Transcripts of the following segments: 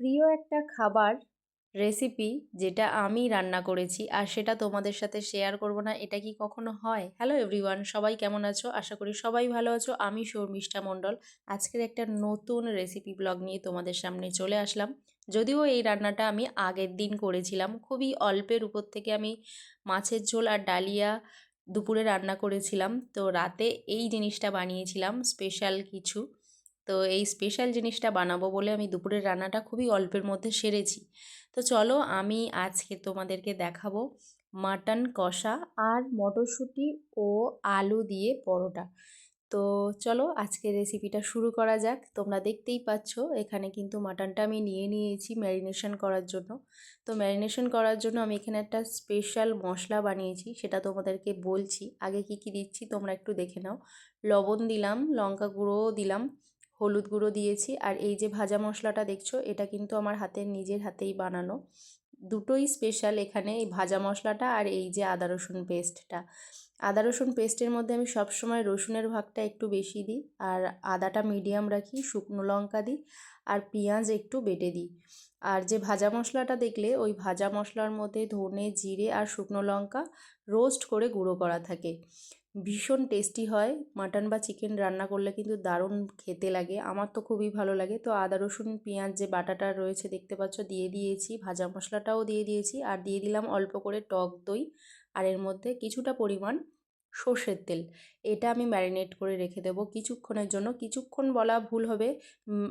প্রিয় একটা খাবার রেসিপি যেটা আমি রান্না করেছি আর সেটা তোমাদের সাথে শেয়ার করব না, এটা কি কখনো হয়? হ্যালো এভরিওয়ান সবাই কেমন আছো? আশা করি সবাই ভালো আছো। আমি শর্মিষ্ঠা মণ্ডল। আজকের একটা নতুন রেসিপি ব্লগ নিয়ে তোমাদের সামনে চলে আসলাম। যদিও এই রান্নাটা আমি আগের দিন করেছিলাম, খুবই অল্পের উপর থেকে আমি মাছের ঝোল আর ডালিয়া দুপুরে রান্না করেছিলাম। তো রাতে এই জিনিসটা বানিয়েছিলাম স্পেশাল কিছু। তো এই স্পেশাল জিনিসটা বানাবো বলে আমি দুপুরের রান্নাটা খুবই অল্পের মধ্যে সেরেছি। তো চলো আমি আজকে তোমাদেরকে দেখাবো মাটন কষা আর মটরশুঁটি ও আলু দিয়ে পরোটা। তো চলো আজকে রেসিপিটা শুরু করা যাক। তোমরা দেখতেই পাচ্ছ, এখানে কিন্তু মাটনটা আমি নিয়ে নিয়েছি ম্যারিনেশন করার জন্য। তো ম্যারিনেশন করার জন্য আমি এখানে একটা স্পেশাল মশলা বানিয়েছি, সেটা তোমাদেরকে বলছি। আগে কি কি দিচ্ছি তোমরা একটু দেখে নাও। লবণ দিলাম, লঙ্কা গুঁড়োও দিলাম হলুদ গুঁড়ো দিয়েছি। আর এই যে ভাজা মশলাটা দেখছ, এটা কিন্তু আমার হাতের নিজের হাতেই বানানো। দুটোই স্পেশাল এখানে এই ভাজা মশলাটা আর এই যে আদা রসুন পেস্টটা আদা রসুন পেস্টের মধ্যে আমি সবসময় রসুনের ভাগটা একটু বেশি দিই। আর আদাটা মিডিয়াম রাখি, শুকনো লঙ্কা দিই। আর পেঁয়াজ একটু বেটে দিই। আর যে ভাজা মশলাটা দেখলে, ওই ভাজা মশলার মধ্যে ধনে, জিরে আর শুকনো লঙ্কা রোস্ট করে গুঁড়ো করা থাকে। ভীষণ টেস্টি হয়। মাটন বা চিকেন রান্না করলে কিন্তু দারুণ খেতে লাগে। আমার তো খুবই ভালো লাগে। তো আদা, রসুন, পেঁয়াজ যে বাটাটা রয়েছে দেখতে পাচ্ছ, দিয়ে দিয়েছি। ভাজা মশলাটাও দিয়ে দিয়েছি। আর দিয়ে দিলাম অল্প করে টক দই। আর এর মধ্যে কিছুটা পরিমাণ সর্ষের তেল। এটা আমি ম্যারিনেট করে রেখে দেবো কিছুক্ষণের জন্য। কিছুক্ষণ বলা ভুল হবে।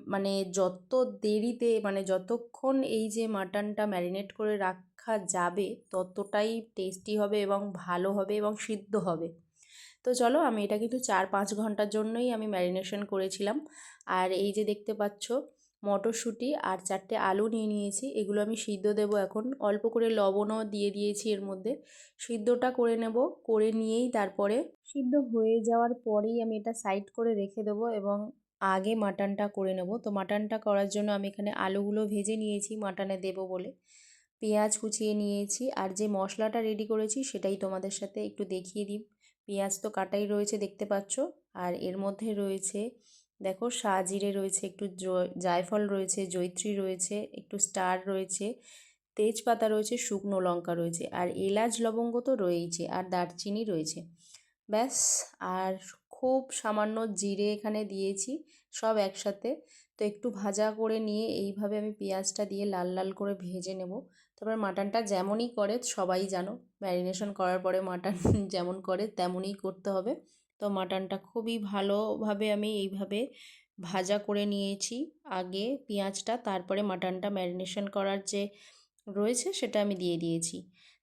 মানে যত দেরিতে মানে যতক্ষণ এই যে মাটনটা ম্যারিনেট করে রাখা যাবে, ততটাই টেস্টি হবে এবং ভালো হবে এবং সিদ্ধ হবে। তো চলো, আমি এটা কিন্তু চার পাঁচ ঘণ্টার জন্যই আমি ম্যারিনেশন করেছিলাম। আর এই যে দেখতে পাচ্ছ মটরশুঁটি আর চারটে আলু নিয়ে নিয়েছি। এগুলো আমি সিদ্ধ দেব এখন। অল্প করে লবণও দিয়ে দিয়েছি এর মধ্যে। সিদ্ধটা করে নেব। করে নিয়েই তারপরে সিদ্ধ হয়ে যাওয়ার পরেই আমি এটা সাইড করে রেখে দেবো এবং আগে মাটনটা করে নেব। তো মাটনটা করার জন্য আমি এখানে আলুগুলো ভেজে নিয়েছি, মাটনে দেব বলে। পেঁয়াজ কুচিয়ে নিয়েছি আর যে মশলাটা রেডি করেছি সেটাই তোমাদের সাথে একটু দেখিয়ে দিই। পেঁয়াজ তো কাটাই রয়েছে দেখতে পাচ্ছ। আর এর মধ্যে রয়েছে দেখো, সাজিরে রয়েছে একটু জায়ফল রয়েছে, জৈত্রী রয়েছে, একটু স্টার রয়েছে, তেজপাতা রয়েছে, শুকনো লঙ্কা রয়েছে, আর এলাচ, লবঙ্গ তো রয়েইছে, আর দারচিনি রয়েছে। ব্যাস, আর খুব সামান্য জিরে এখানে দিয়েছি, সব একসাথে। তো একটু ভাজা করে নিয়ে এইভাবে আমি পেঁয়াজটা দিয়ে লাল লাল করে ভেজে নেব। তারপর মাটনটা যেমনই করে, সবাই জানো, ম্যারিনেশন করার পরে মাটন যেমন করে, তেমনই করতে হবে। তো মাটনটা খুবই ভালোভাবে আমি এইভাবে ভাজা করে নিয়েছি। আগে পেঁয়াজটা, তারপরে মাটনটা ম্যারিনেশন করার যে রয়েছে সেটা আমি দিয়ে দিয়েছি।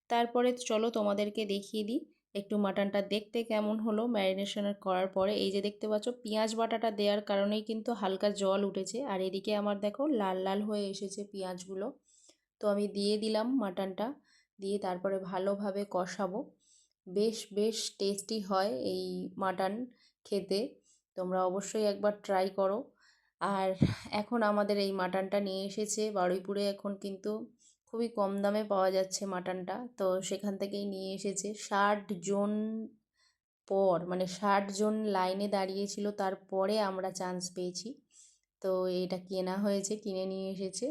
তারপরে চলো তোমাদেরকে দেখিয়ে দিই একটু মাটনটা দেখতে কেমন হলো ম্যারিনেশন করার পরে। এই যে দেখতে পাচ্ছ, পেঁয়াজ বাটাটা দেওয়ার কারণেই কিন্তু হালকা জল উঠেছে। আর এদিকে আমার দেখো লাল লাল হয়ে এসেছে পেঁয়াজগুলো। তো আমি দিয়ে দিলাম মাটনটা, দিয়ে তারপরে ভালোভাবে কষাবো। বেশ বেশ টেস্টি হয় এই মাটন খেতে। তোমরা অবশ্যই একবার ট্রাই করো। আর এখন আমাদের এই মাটনটা নিয়ে এসেছে বারুইপুরে। এখন কিন্তু খুবই কম দামে পাওয়া যাচ্ছে মাটনটা তো সেখান থেকেই নিয়ে এসেছে। ষাট জন পর মানে ষাট জন লাইনে দাঁড়িয়েছিল। তারপরে আমরা চান্স পেয়েছি। তো এটা কেনা হয়েছে, কিনে নিয়ে এসেছে।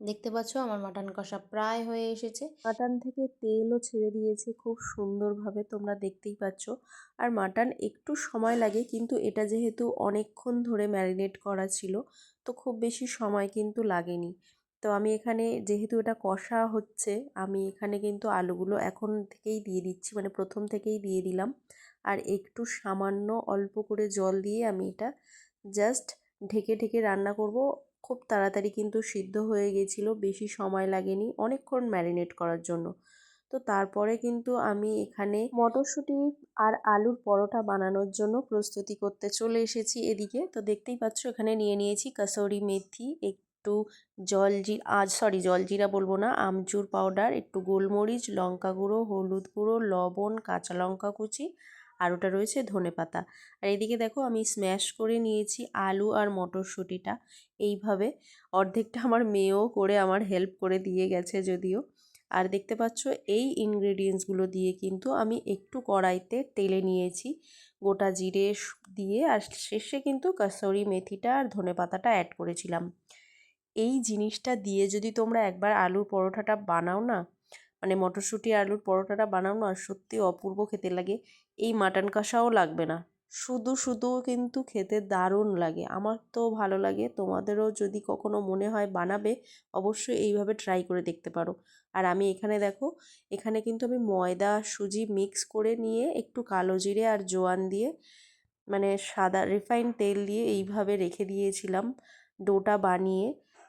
দেখতে পাচ্ছ আমার মাটন কষা প্রায় হয়ে এসেছে। মাটন থেকে তেলও ছেড়ে দিয়েছে, খুব সুন্দরভাবে তোমরা দেখতেই পাচ্ছ। আর মাটন একটু সময় লাগে, কিন্তু এটা যেহেতু অনেকক্ষণ ধরে ম্যারিনেট করা ছিল, তো খুব বেশি সময় কিন্তু লাগেনি। তো আমি এখানে যেহেতু এটা কষা হচ্ছে, আমি এখানে কিন্তু আলুগুলো এখন থেকেই দিয়ে দিচ্ছি মানে প্রথম থেকেই দিয়ে দিলাম। আর একটু সামান্য অল্প করে জল দিয়ে আমি এটা জাস্ট ঢেকে ঢেকে রান্না করব। খুব তাড়াতাড়ি কিন্তু সিদ্ধ হয়ে গেছিল, বেশি সময় লাগেনি অনেকক্ষণ ম্যারিনেট করার জন্য। তো তারপরে কিন্তু আমি এখানে মটরশুঁটি আর আলুর পরোটা বানানোর জন্য প্রস্তুতি করতে চলে এসেছি এদিকে। তো দেখতেই পাচ্ছ এখানে নিয়ে নিয়েছি কাসৌরি মেথি, একটু জলজি, আজ সরি জলজিরা বলব না, আমচুর পাউডার একটু গোলমরিচ, লঙ্কা গুঁড়ো, হলুদ গুঁড়ো, লবণ, কাঁচা লঙ্কা কুচি আর ওটা রয়েছে ধনে পাতা। আর এদিকে দেখো আমি স্ম্যাশ করে নিয়েছি আলু আর মটরশুঁটিটা। এইভাবে অর্ধেকটা আমার মেয়েও করে আমার হেল্প করে দিয়ে গেছে যদিও। আর দেখতে পাচ্ছ এই ইনগ্রেডিয়েন্টসগুলো দিয়ে কিন্তু আমি একটু কড়াইতে তেলে নিয়েছি। গোটা জিরে দিয়ে আর শেষে কিন্তু কাসরি মেথিটা আর ধনে পাতাটা অ্যাড করেছিলাম। এই জিনিসটা দিয়ে যদি তোমরা একবার আলুর পরোটাটা বানাও না মানে মটরশুঁটি, আলুর পরোটাটা বানানো আর সত্যি অপূর্ব খেতে লাগে। এই মাটন কষাও লাগবে না। শুধু শুধু কিন্তু খেতে দারুণ লাগে। আমার তো ভালো লাগে। তোমাদেরও যদি কখনো মনে হয় বানাবে, অবশ্যই এইভাবে ট্রাই করে দেখতে পারো। আর আমি এখানে দেখো, এখানে কিন্তু আমি ময়দা, সুজি মিক্স করে নিয়ে একটু কালো জিরে আর জোয়ান দিয়ে মানে সাদা রিফাইন তেল দিয়ে এইভাবে রেখে দিয়েছিলাম। ডোটা বানিয়ে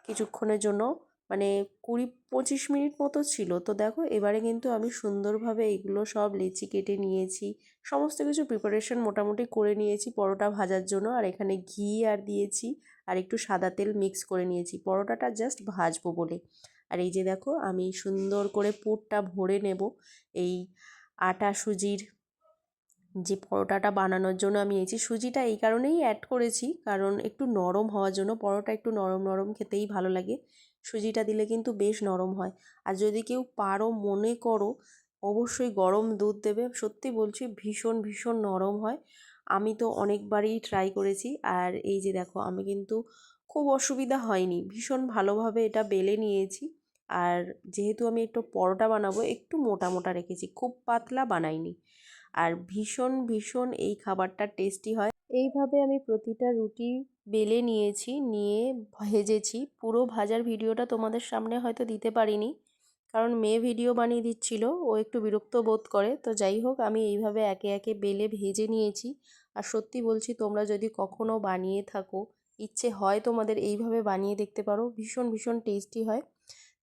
কিছুক্ষণের জন্য মানে কুড়ি পঁচিশ মিনিট মতো ছিল। তো দেখো, এবারে কিন্তু আমি সুন্দরভাবে এগুলো সব লেচি কেটে নিয়েছি। সমস্ত কিছু প্রিপারেশন মোটামুটি করে নিয়েছি। পরোটা ভাজার জন্য, আর এখানে ঘি আর দিয়েছি, আর একটু সাদা তেল মিক্স করে নিয়েছি। পরোটাটা জাস্ট ভাজবো বলে। আর এই যে দেখো, আমি সুন্দর করে পুরটা ভরে নেব। এই আটা সুজির যে পরোটাটা বানানোর জন্য আমি নিয়েছি সুজিটা এই কারণেই অ্যাড করেছি, কারণ একটু নরম হওয়ার জন্য পরোটা একটু নরম নরম খেতেই ভালো লাগে। সুজিটা দিলে কিন্তু বেশ নরম হয়। আর যদি কেউ পারো মনে করো, অবশ্যই গরম দুধ দেবে। সত্যি বলছি, ভীষণ ভীষণ নরম হয়। আমি তো অনেকবারই ট্রাই করেছি। আর এই যে দেখো, আমি কিন্তু খুব অসুবিধা হয়নি। ভীষণ ভালোভাবে এটা বেলে নিয়েছি। আর যেহেতু আমি একটু পরোটা বানাবো, একটু মোটা মোটা রেখেছি, খুব পাতলা বানাইনি। আর ভীষণ ভীষণ এই খাবারটা টেস্টি হয়। এইভাবে আমি প্রতিটা রুটি বেলে নিয়েছি, নিয়ে ভেজেছি। পুরো ভাজার ভিডিওটা তোমাদের সামনে হয়তো দিতে পারিনি। কারণ মেয়ে ভিডিও বানিয়ে দিচ্ছিল, ও একটু বিরক্ত বোধ করে। তো যাই হোক, আমি এইভাবে একে একে বেলে ভেজে নিয়েছি। আর সত্যি বলছি, তোমরা যদি কখনও বানিয়ে থাকো, ইচ্ছে হয় তোমাদের এইভাবে বানিয়ে দেখতে পারো। ভীষণ ভীষণ টেস্টি হয়।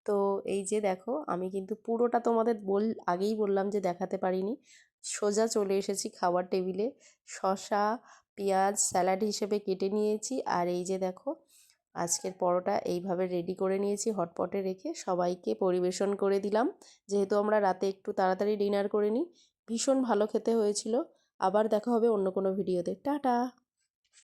তো এই যে দেখো, আমি কিন্তু পুরোটা তোমাদের বল, আগেই বললাম যে দেখাতে পারিনি। সোজা চলে এসেছি খাবার টেবিলে। শশা পেঁয়াজ স্যালাড হিসেবে কেটে নিয়েছি। আর এই যে দেখো, আজকের পরোটা এইভাবে রেডি করে নিয়েছি, হটপটে রেখে সবাইকে পরিবেশন করে দিলাম। যেহেতু আমরা রাতে একটু তাড়াতাড়ি ডিনার করে নিই, ভীষণ ভালো খেতে হয়েছিল। আবার দেখা হবে অন্য কোনো ভিডিওতে টাটা!